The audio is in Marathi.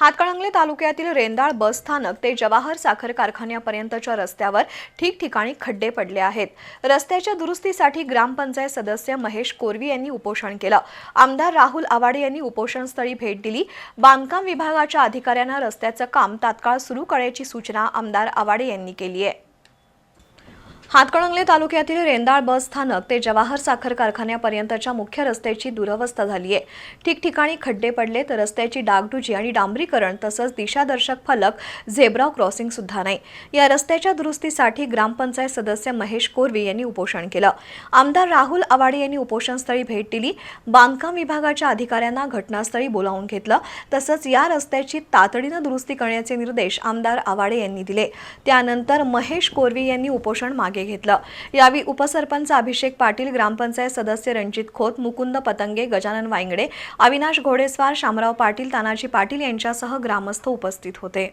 हातकळंगले तालुक्यातील रेंदाळ बस स्थानक ते जवाहर साखर कारखान्यापर्यंतच्या रस्त्यावर ठिकठिकाणी खड्डे पडले आहेत. रस्त्याच्या दुरुस्तीसाठी ग्रामपंचायत सदस्य महेश कोरवी यांनी उपोषण केलं. आमदार राहुल आवाडे यांनी उपोषणस्थळी भेट दिली. बांधकाम विभागाच्या अधिकाऱ्यांना रस्त्याचं काम तात्काळ सुरू करण्याची सूचना आमदार आवाडे यांनी केली आहे. हातकणंगले तालुक्यातील रेंदाळ बस स्थानक ते जवाहर साखर कारखान्यापर्यंतच्या मुख्य रस्त्याची दुरवस्था झाली आहे. ठिकठिकाणी खड्डे पडले तर रस्त्याची डागडुजी आणि डांबरीकरण तसंच दिशादर्शक फलक झेब्रा क्रॉसिंग सुद्धा नाही. या रस्त्याच्या दुरुस्तीसाठी ग्रामपंचायत सदस्य महेश कोरवी यांनी उपोषण केलं. आमदार राहुल आवाडे यांनी उपोषणस्थळी भेट दिली. बांधकाम विभागाच्या अधिकाऱ्यांना घटनास्थळी बोलावून घेतलं. तसंच या रस्त्याची तातडीनं दुरुस्ती करण्याचे निर्देश आमदार आवाडे यांनी दिले. त्यानंतर महेश कोरवी यांनी उपोषण मागे घेतलं. यावेळी उपसरपंच अभिषेक पाटील ग्रामपंचायत सदस्य रणजित खोत मुकुंद पतंगे गजानन वांगडे अविनाश घोडेस्वार शामराव पाटील तानाजी पाटील यांच्यासह ग्रामस्थ उपस्थित होते.